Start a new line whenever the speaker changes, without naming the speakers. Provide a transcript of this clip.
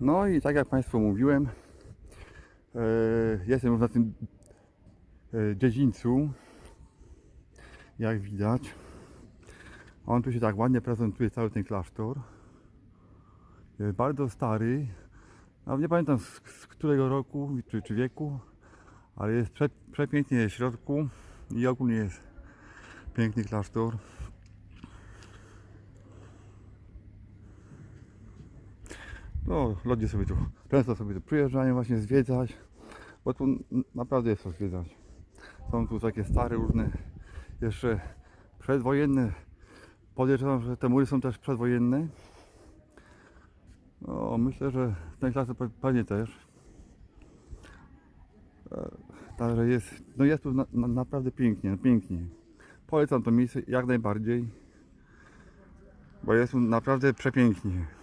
No i tak jak Państwu mówiłem, e, jestem już na tym e, dziedzińcu, jak widać. On tu się tak ładnie prezentuje, cały ten klasztor. Jest bardzo stary, a nie pamiętam z, z którego roku czy, czy wieku, ale jest prze, przepięknie w środku i ogólnie jest piękny klasztor. No, ludzie sobie tu często sobie tu przyjeżdżają właśnie zwiedzać, bo tu naprawdę jest co zwiedzać. Są tu takie stare różne, jeszcze przedwojenne. Podejrzewam, że te mury są też przedwojenne. No, myślę, że ten klasy pe- pewnie też. E, Także jest, no jest tu na, na, naprawdę pięknie, pięknie. Polecam to miejsce jak najbardziej, bo jest tu naprawdę przepięknie.